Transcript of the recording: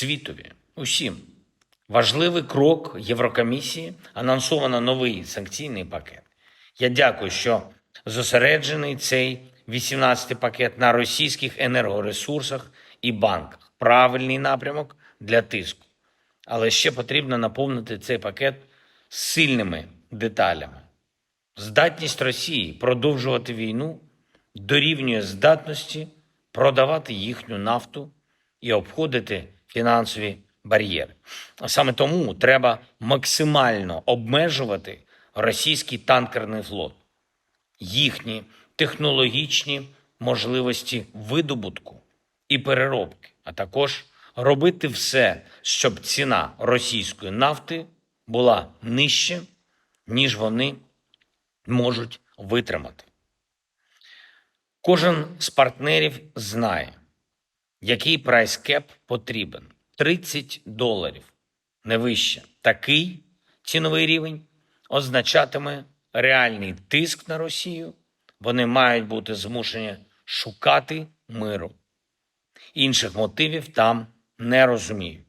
світові, усім. Важливий крок Єврокомісії анонсовано новий санкційний пакет. Я дякую, що зосереджений цей 18-й пакет на російських енергоресурсах і банках. Правильний напрямок для тиску. Але ще потрібно наповнити цей пакет сильними деталями. Здатність Росії продовжувати війну дорівнює здатності продавати їхню нафту і обходити фінансові бар'єри. Саме тому треба максимально обмежувати російський танкерний флот, їхні технологічні можливості видобутку і переробки, а також робити все, щоб ціна російської нафти була нижче, ніж вони можуть витримати. Кожен з партнерів знає, який прайскеп потрібен. 30 доларів, не вище. Такий ціновий рівень означатиме реальний тиск на Росію. Вони мають бути змушені шукати миру. Інших мотивів там не розумію.